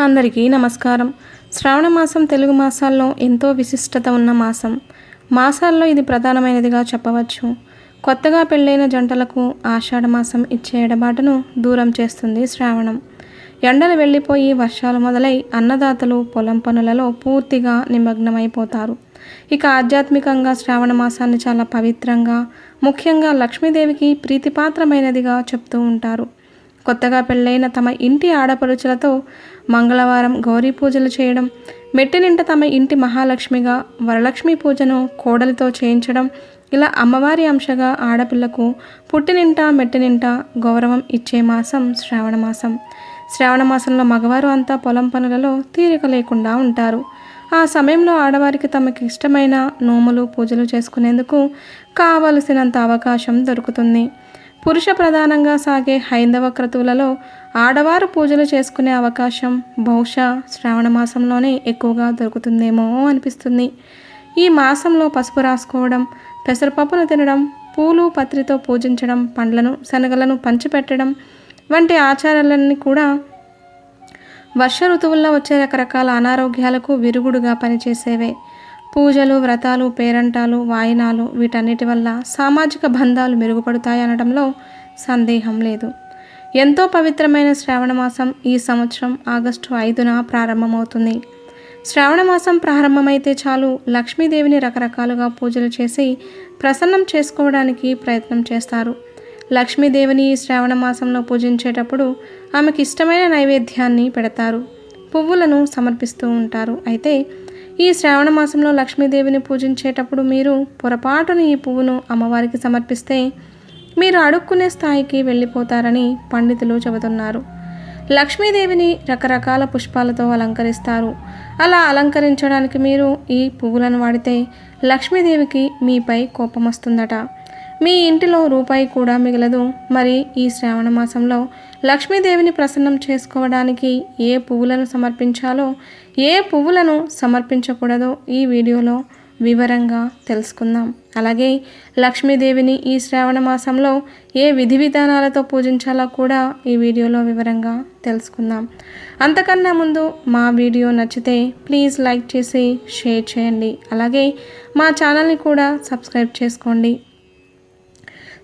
అందరికీ నమస్కారం. శ్రావణ మాసం తెలుగు మాసాల్లో ఎంతో విశిష్టత ఉన్న మాసం. మాసాల్లో ఇది ప్రధానమైనదిగా చెప్పవచ్చు. కొత్తగా పెళ్ళైన జంటలకు ఆషాఢ మాసం ఇచ్చే ఎడబాటును దూరం చేస్తుంది శ్రావణం. ఎండలు వెళ్ళిపోయి వర్షాలు మొదలై అన్నదాతలు పొలం పనులలో పూర్తిగా నిమగ్నమైపోతారు. ఇక ఆధ్యాత్మికంగా శ్రావణ మాసాన్ని చాలా పవిత్రంగా ముఖ్యంగా లక్ష్మీదేవికి ప్రీతిపాత్రమైనదిగా చెప్తూ ఉంటారు. కొత్తగా పెళ్ళైన తమ ఇంటి ఆడపడుచులతో మంగళవారం గౌరీ పూజలు చేయడం మెట్టినింట తమ ఇంటి మహాలక్ష్మిగా వరలక్ష్మి పూజను కోడలితో చేయించడం ఇలా అమ్మవారి అంశగా ఆడపిల్లకు పుట్టినింట మెట్టినింట గౌరవం ఇచ్చే మాసం శ్రావణ మాసం. శ్రావణ మాసంలో మగవారు అంతా పొలం పనులలో తీరిక లేకుండా ఉంటారు. ఆ సమయంలో ఆడవారికి తమకి ఇష్టమైన నోములు పూజలు చేసుకునేందుకు కావలసినంత అవకాశం దొరుకుతుంది. పురుష ప్రధానంగా సాగే హైందవ క్రతువులలో ఆడవారు పూజలు చేసుకునే అవకాశం బహుశా శ్రావణ మాసంలోనే ఎక్కువగా దొరుకుతుందేమో అనిపిస్తుంది. ఈ మాసంలో పసుపు రాసుకోవడం పెసరపప్పును తినడం పూలు పత్రితో పూజించడం పండ్లను శనగలను పంచిపెట్టడం వంటి ఆచారాలన్నీ కూడా వర్ష ఋతువుల్లో వచ్చే రకరకాల అనారోగ్యాలకు విరుగుడుగా పనిచేసేవే. పూజలు వ్రతాలు పేరంటాలు వాయినాలు వీటన్నిటి వల్ల సామాజిక బంధాలు మెరుగుపడతాయి అనడంలో సందేహం లేదు. ఎంతో పవిత్రమైన శ్రావణమాసం ఈ సంవత్సరం ఆగస్టు ఐదున ప్రారంభమవుతుంది. శ్రావణమాసం ప్రారంభమైతే చాలు లక్ష్మీదేవిని రకరకాలుగా పూజలు చేసి ప్రసన్నం చేసుకోవడానికి ప్రయత్నం చేస్తారు. లక్ష్మీదేవిని ఈ శ్రావణ మాసంలో పూజించేటప్పుడు ఆమెకి ఇష్టమైన నైవేద్యాన్ని పెడతారు. పువ్వులను సమర్పిస్తూ ఉంటారు. అయితే ఈ శ్రావణ మాసంలో లక్ష్మీదేవిని పూజించేటప్పుడు మీరు పొరపాటున ఈ పువ్వును అమ్మవారికి సమర్పిస్తే మీరు అడుక్కునే స్థాయికి వెళ్ళిపోతారని పండితులు చెబుతున్నారు. లక్ష్మీదేవిని రకరకాల పుష్పాలతో అలంకరిస్తారు. అలా అలంకరించడానికి మీరు ఈ పువ్వులను వాడితే లక్ష్మీదేవికి మీపై కోపం వస్తుందట మీ ఇంటిలో రూపాయి కూడా మిగలదు. మరి ఈ శ్రావణ మాసంలో లక్ష్మీదేవిని ప్రసన్నం చేసుకోవడానికి ఏ పువ్వులను సమర్పించాలో ఏ పువ్వులను సమర్పించకూడదో ఈ వీడియోలో వివరంగా తెలుసుకుందాం. అలాగే లక్ష్మీదేవిని ఈ శ్రావణ మాసంలో ఏ విధి విధానాలతో పూజించాలో కూడా ఈ వీడియోలో వివరంగా తెలుసుకుందాం. అంతకన్నా ముందు మా వీడియో నచ్చితే ప్లీజ్ లైక్ చేసి షేర్ చేయండి. అలాగే మా ఛానల్ని కూడా సబ్స్క్రైబ్ చేసుకోండి.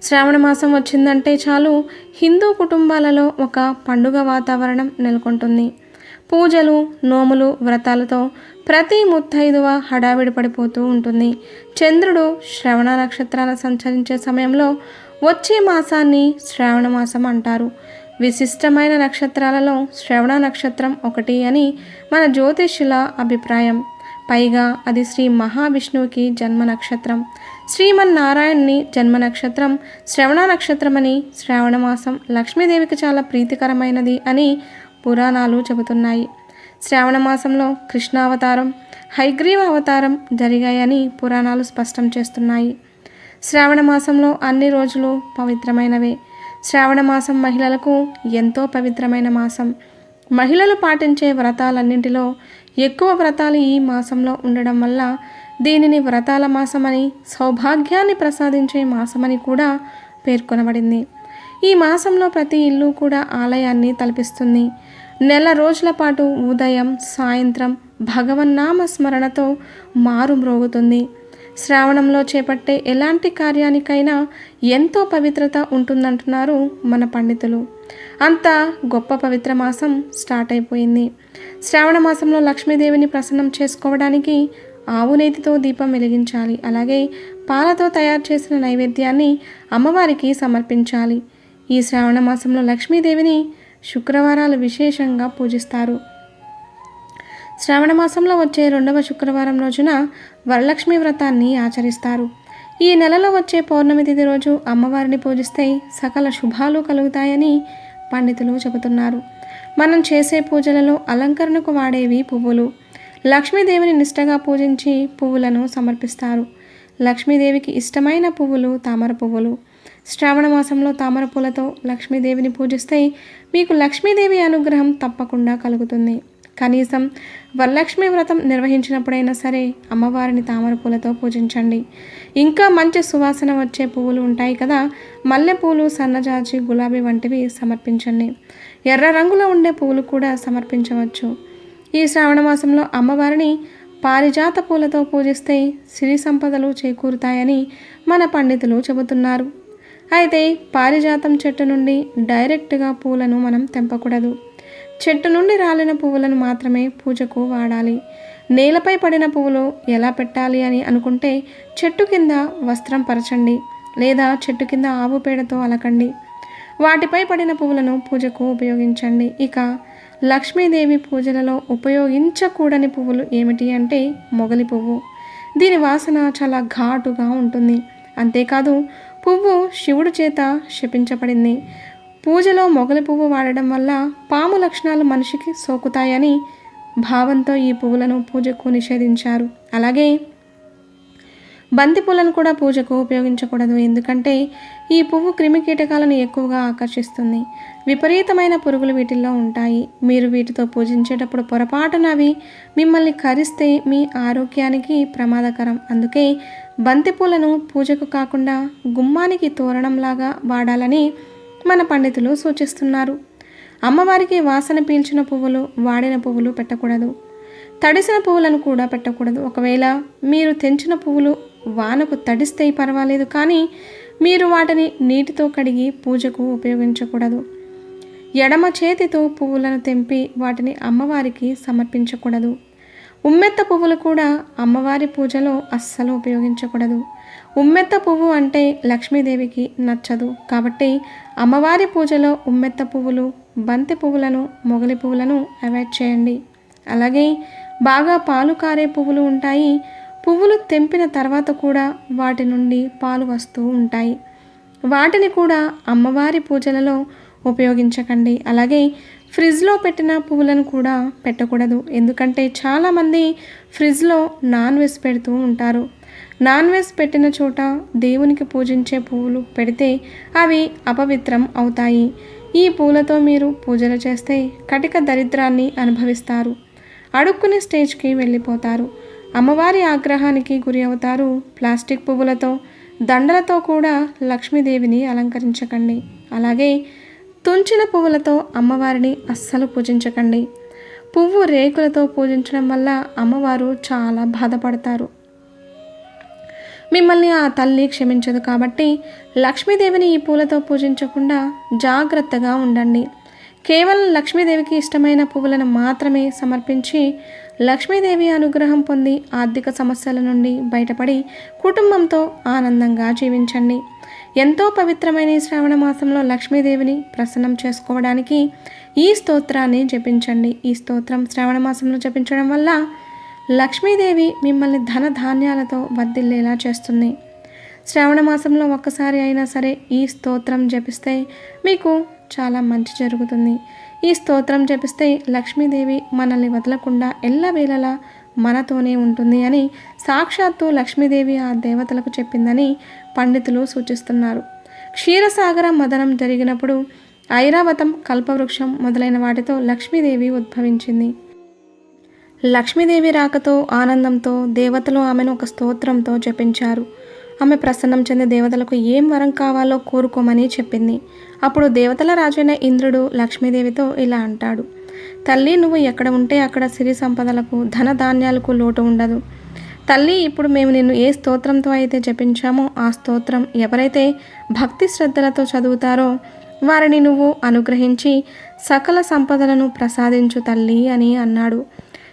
శ్రావణ మాసం వచ్చిందంటే చాలు హిందూ కుటుంబాలలో ఒక పండుగ వాతావరణం నెలకొంటుంది. పూజలు నోములు వ్రతాలతో ప్రతి ముత్తైదువ హడావిడి పడిపోతూ ఉంటుంది. చంద్రుడు శ్రవణ నక్షత్రాలు సంచరించే సమయంలో వచ్చే మాసాన్ని శ్రావణ మాసం అంటారు. విశిష్టమైన నక్షత్రాలలో శ్రవణ నక్షత్రం ఒకటి అని మన జ్యోతిష్యుల అభిప్రాయం. పైగా అది శ్రీ మహావిష్ణువుకి జన్మ నక్షత్రం. శ్రీమన్నారాయణ్ని జన్మ నక్షత్రం శ్రవణ నక్షత్రమని శ్రావణమాసం లక్ష్మీదేవికి చాలా ప్రీతికరమైనది అని పురాణాలు చెబుతున్నాయి. శ్రావణ మాసంలో కృష్ణావతారం హైగ్రీవ అవతారం జరిగాయని పురాణాలు స్పష్టం చేస్తున్నాయి. శ్రావణ మాసంలో అన్ని రోజులు పవిత్రమైనవే. శ్రావణ మాసం మహిళలకు ఎంతో పవిత్రమైన మాసం. మహిళలు పాటించే వ్రతాలన్నింటిలో ఎక్కువ వ్రతాలు ఈ మాసంలో ఉండడం వల్ల దీనిని వ్రతాల మాసమని సౌభాగ్యాన్ని ప్రసాదించే మాసమని కూడా పేర్కొనబడింది. ఈ మాసంలో ప్రతి ఇల్లు కూడా ఆలయాన్ని తలపిస్తుంది. నెల రోజుల పాటు ఉదయం సాయంత్రం భగవన్నామ స్మరణతో మారుమ్రోగుతుంది. శ్రావణంలో చేపట్టే ఎలాంటి కార్యానికైనా ఎంతో పవిత్రత ఉంటుందంటున్నారు మన పండితులు. అంత గొప్ప పవిత్ర మాసం స్టార్ట్ అయిపోయింది. శ్రావణ మాసంలో లక్ష్మీదేవిని ప్రసన్నం చేసుకోవడానికి ఆవు నేతితో దీపం వెలిగించాలి. అలాగే పాలతో తయారు చేసిన నైవేద్యాన్ని అమ్మవారికి సమర్పించాలి. ఈ శ్రావణ మాసంలో లక్ష్మీదేవిని శుక్రవారాలు విశేషంగా పూజిస్తారు. శ్రావణ మాసంలో వచ్చే రెండవ శుక్రవారం రోజున వరలక్ష్మి వ్రతాన్ని ఆచరిస్తారు. ఈ నెలలో వచ్చే పౌర్ణమి తిథి రోజు అమ్మవారిని పూజిస్తే సకల శుభాలు కలుగుతాయని పండితులు చెబుతున్నారు. మనం చేసే పూజలలో అలంకరణకు వాడేవి పువ్వులు. లక్ష్మీదేవిని నిష్టగా పూజించి పువ్వులను సమర్పిస్తారు. లక్ష్మీదేవికి ఇష్టమైన పువ్వులు తామర పువ్వులు. శ్రావణ మాసంలో తామర పూలతో లక్ష్మీదేవిని పూజిస్తే మీకు లక్ష్మీదేవి అనుగ్రహం తప్పకుండా కలుగుతుంది. కనీసం వరలక్ష్మి వ్రతం నిర్వహించినప్పుడైనా సరే అమ్మవారిని తామర పూలతో పూజించండి. ఇంకా మంచి సువాసన వచ్చే పువ్వులు ఉంటాయి కదా మల్లెపూలు సన్నజాజి గులాబీ వంటివి సమర్పించండి. ఎర్ర రంగులో ఉండే పువ్వులు కూడా సమర్పించవచ్చు. ఈ శ్రావణ మాసంలో అమ్మవారిని పారిజాత పూలతో పూజిస్తే సిరి సంపదలు చేకూరుతాయని మన పండితులు చెబుతున్నారు. అయితే పారిజాతం చెట్టు నుండి డైరెక్ట్గా పూలను మనం తెంపకూడదు. చెట్టు నుండి రాలిన పువ్వులను మాత్రమే పూజకు వాడాలి. నేలపై పడిన పువ్వులు ఎలా పెట్టాలి అని అనుకుంటే చెట్టు కింద వస్త్రం పరచండి లేదా చెట్టు కింద ఆవు పేడతో అలకండి. వాటిపై పడిన పువ్వులను పూజకు ఉపయోగించండి. ఇక లక్ష్మీదేవి పూజలలో ఉపయోగించకూడని పువ్వులు ఏమిటి అంటే మొగలి పువ్వు. దీని వాసన చాలా ఘాటుగా ఉంటుంది. అంతేకాదు పువ్వు శివుడు చేత శపించబడింది. పూజలో మొగలి పువ్వు వాడడం వల్ల పాము లక్షణాలు మనిషికి సోకుతాయని భావంతో ఈ పువ్వులను పూజకు నిషేధించారు. అలాగే బంతి పూలను కూడా పూజకు ఉపయోగించకూడదు. ఎందుకంటే ఈ పువ్వు క్రిమి కీటకాలను ఎక్కువగా ఆకర్షిస్తుంది. విపరీతమైన పురుగులు వీటిల్లో ఉంటాయి. మీరు వీటితో పూజించేటప్పుడు పొరపాటున అవి మిమ్మల్ని కరిస్తే మీ ఆరోగ్యానికి ప్రమాదకరం. అందుకే బంతి పూలను పూజకు కాకుండా గుమ్మానికి తోరణంలాగా వాడాలని మన పండితులు సూచిస్తున్నారు. అమ్మవారికి వాసన పీల్చిన పువ్వులు వాడిన పువ్వులు పెట్టకూడదు. తడిసిన పువ్వులను కూడా పెట్టకూడదు. ఒకవేళ మీరు తెంచిన పువ్వులు వానకు తడిస్తే పర్వాలేదు కానీ మీరు వాటిని నీటితో కడిగి పూజకు ఉపయోగించకూడదు. ఎడమ చేతితో పువ్వులను తెంపి వాటిని అమ్మవారికి సమర్పించకూడదు. ఉమ్మెత్త పువ్వులు కూడా అమ్మవారి పూజలో అస్సలు ఉపయోగించకూడదు. ఉమ్మెత్త పువ్వు అంటే లక్ష్మీదేవికి నచ్చదు. కాబట్టి అమ్మవారి పూజలో ఉమ్మెత్త పువ్వులు బంతి పువ్వులను మొగలి పువ్వులను అవాయిడ్ చేయండి. అలాగే బాగా పాలు కారే పువ్వులు ఉంటాయి. పువ్వులు తెంపిన తర్వాత కూడా వాటి నుండి పాలు వస్తూ ఉంటాయి. వాటిని కూడా అమ్మవారి పూజలలో ఉపయోగించకండి. అలాగే ఫ్రిడ్జ్లో పెట్టిన పువ్వులను కూడా పెట్టకూడదు. ఎందుకంటే చాలామంది ఫ్రిడ్జ్లో నాన్ వెజ్ పెడుతూ ఉంటారు. నాన్ వెజ్ పెట్టిన చోట దేవునికి పూజించే పువ్వులు పెడితే అవి అపవిత్రం అవుతాయి. ఈ పూలతో మీరు పూజలు చేస్తే కటిక దరిద్రాన్ని అనుభవిస్తారు. అడుక్కునే స్టేజ్కి వెళ్ళిపోతారు. అమ్మవారి ఆగ్రహానికి గురి అవుతారు ప్లాస్టిక్ పువ్వులతో. దండలతో కూడా లక్ష్మీదేవిని అలంకరించకండి. అలాగే తుంచిన పువ్వులతో అమ్మవారిని అస్సలు పూజించకండి. పువ్వు రేకులతో పూజించడం వల్ల అమ్మవారు చాలా బాధపడతారు. మిమ్మల్ని ఆ తల్లి క్షమించదు కాబట్టి లక్ష్మీదేవిని ఈ పూలతో పూజించకుండా జాగ్రత్తగా ఉండండి. కేవలం లక్ష్మీదేవికి ఇష్టమైన పువ్వులను మాత్రమే సమర్పించి లక్ష్మీదేవి అనుగ్రహం పొంది ఆర్థిక సమస్యల నుండి బయటపడి కుటుంబంతో ఆనందంగా జీవించండి. ఎంతో పవిత్రమైన ఈ శ్రావణ మాసంలో లక్ష్మీదేవిని ప్రసన్నం చేసుకోవడానికి ఈ స్తోత్రాన్ని జపించండి. ఈ స్తోత్రం శ్రావణ మాసంలో జపించడం వల్ల లక్ష్మీదేవి మిమ్మల్ని ధన ధాన్యాలతో వర్ధిల్లేలా చేస్తుంది. శ్రావణ మాసంలో ఒక్కసారి అయినా సరే ఈ స్తోత్రం జపిస్తే మీకు చాలా మంచి జరుగుతుంది. ఈ స్తోత్రం జపిస్తే లక్ష్మీదేవి మనల్ని వదలకుండా ఎల్లవేళలా మనతోనే ఉంటుంది అని సాక్షాత్తు లక్ష్మీదేవి ఆ దేవతలకు చెప్పిందని పండితులు సూచిస్తున్నారు. క్షీరసాగర మదనం జరిగినప్పుడు ఐరావతం కల్పవృక్షం మొదలైన వాటితో లక్ష్మీదేవి ఉద్భవించింది. లక్ష్మీదేవి రాకతో ఆనందంతో దేవతలు ఆమెను ఒక స్తోత్రంతో జపించారు. ఆమె ప్రసన్నం చెంది దేవతలకు ఏం వరం కావాలో కోరుకోమని చెప్పింది. అప్పుడు దేవతల రాజైన ఇంద్రుడు లక్ష్మీదేవితో ఇలా అంటాడు. తల్లి నువ్వు ఎక్కడ ఉంటే అక్కడ సిరి సంపదలకు ధన ధాన్యాలకు లోటు ఉండదు. తల్లి ఇప్పుడు మేము నిన్ను ఏ స్తోత్రంతో అయితే జపించామో ఆ స్తోత్రం ఎవరైతే భక్తి శ్రద్ధలతో చదువుతారో వారిని నువ్వు అనుగ్రహించి సకల సంపదలను ప్రసాదించు తల్లి అని అన్నాడు.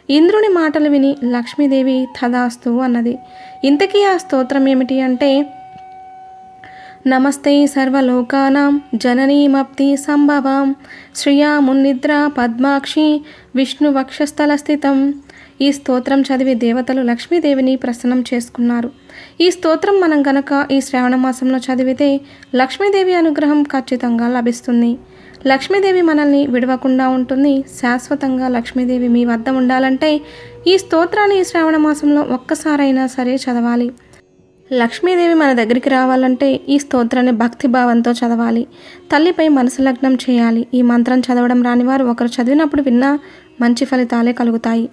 ఇంద్రుని మాటలు విని లక్ష్మీదేవి తదాస్తు అన్నది. ఇంతకీ ఆ స్తోత్రం ఏమిటి అంటే నమస్తే సర్వలోకానాం జననీమప్తి సంభవాం శ్రియా మున్నిద్ర పద్మాక్షి విష్ణువక్షస్థల స్థితం. ఈ స్తోత్రం చదివి దేవతలు లక్ష్మీదేవిని ప్రసన్నం చేసుకున్నారు. ఈ స్తోత్రం మనం గనక ఈ శ్రావణ మాసంలో చదివితే లక్ష్మీదేవి అనుగ్రహం ఖచ్చితంగా లభిస్తుంది. లక్ష్మీదేవి మనల్ని విడవకుండా ఉంటుంది. శాశ్వతంగా లక్ష్మీదేవి మీ వద్ద ఉండాలంటే ఈ స్తోత్రాన్ని ఈ శ్రావణ మాసంలో ఒక్కసారైనా సరే చదవాలి. లక్ష్మీదేవి మన దగ్గరికి రావాలంటే ఈ స్తోత్రాన్ని భక్తి భావంతో చదవాలి. తల్లిపై మనసు లగ్నం చేయాలి. ఈ మంత్రం చదవడం రాని వారు ఒకరు చదివినప్పుడు విన్నా మంచి ఫలితాలే కలుగుతాయి.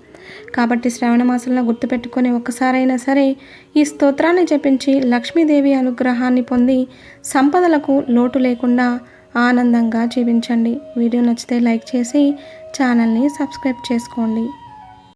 కాబట్టి శ్రావణ మాసంలో గుర్తుపెట్టుకొని ఒక్కసారైనా సరే ఈ స్తోత్రాన్ని జపించి లక్ష్మీదేవి అనుగ్రహాన్ని పొంది సంపదలకు లోటు లేకుండా ఆనందంగా జీవించండి. వీడియో నచ్చితే లైక్ చేసి ఛానల్ని సబ్స్క్రైబ్ చేసుకోండి.